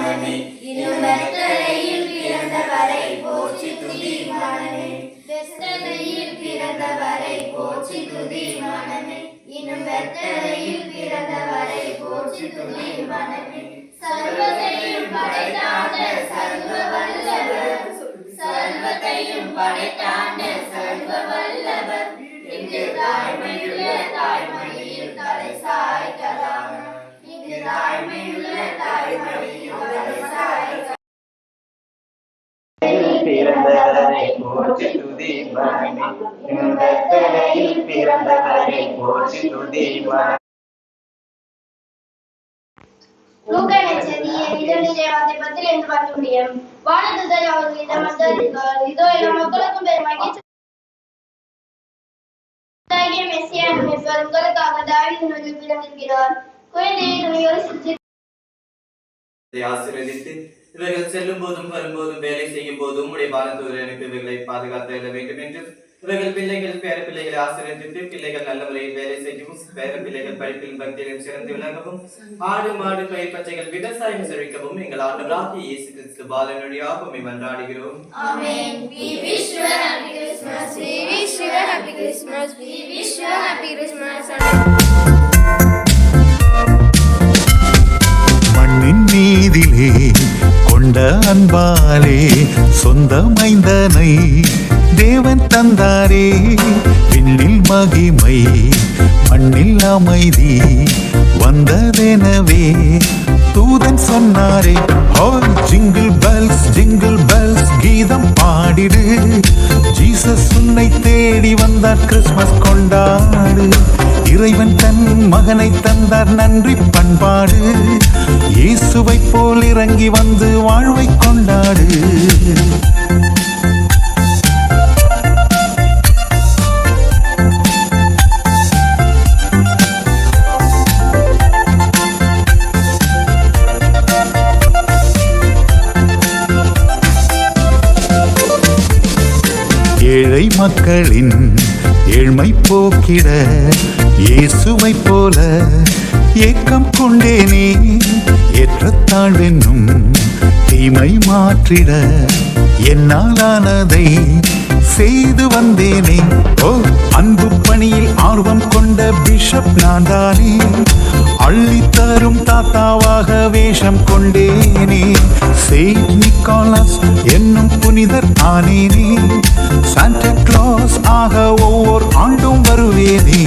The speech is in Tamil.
வானமே இருமக்கரையில் பிறந்தவரை போற்றி துதி வானமே. வெஸ்தரையில் பிறந்தவரை போற்றி துதி வானமே சர்வ வல்லவர் இங்கு தாய்மையுள்ள தாய்மை பிறந்தவரை போற்றி. துதி மகனே கர்த்தரையில் பிறந்தவரை போற்றி துதி மகனே உங்களுக்காக பிறந்திருக்கிறார் குழந்தையை துணியோடு ஆசீர்வதித்து இவர்கள் செல்லும் போதும் வரும்போதும் வேலை செய்யும் போதும் உடைய பாலத்தூர் எனக்கு இவர்களை பாதுகாத்து எழுத வேண்டும் என்று இவர்கள் பிள்ளைகள் பேர பிள்ளைகளை ஆசீர்வதித்து பிள்ளைகள் நல்ல முறையில் வேலை செய்யவும் பேர பிள்ளைகள் படிப்பிலும் பக்தியிலும் சிறந்து விளங்கவும் ஆடு மாடு பயிர் பச்சைகள் விவசாயம் செழிக்கவும் எங்கள் ஆண்டவராகிய இயேசு கிறிஸ்து பாலனுடையாக உம்மை மன்றாடுகிறோம் happy Christmas. We wish you a happy Christmas. We wish you a happy Christmas. அன்பாலே சொந்த மைந்தனை தேவன் தந்தாரே. விண்ணில் மகிமை மண்ணில் அமைதி வந்ததெனவே. தூதன் சொன்னாரே oh jingle bells jingle bells கீதம் பாடிடு. ஜீசஸ் உன்னை தேடி வந்தார் கிறிஸ்மஸ் கொண்டாடு. இறைவன் தன் மகனை தந்தார் நன்றி பண்பாடு. இயேசுவை போல் இறங்கி வந்து வாழ்வை கொண்டாடு. ஏழை மக்களின் ஏழ்மை போக்கிட இயேசுவை போல ஏக்கம் கொண்டேனே. ஏற்றத்தாழ்வென்னும் தீமை மாற்றிட என்னாலானதை செய்து வந்தேனே. ஓ அன்பு பணியில் ஆர்வம் கொண்ட பிஷப் நான் தானே அள்ளித்தரும் தாத்தாவாக வேஷம் கொண்டேனே. செயின்ட் நிக்கோலஸ் என்னும் புனிதர் ஆனேனே. சாண்டா கிளாஸ் ஆக ஒவ்வொரு ஆண்டும் வருவேனே.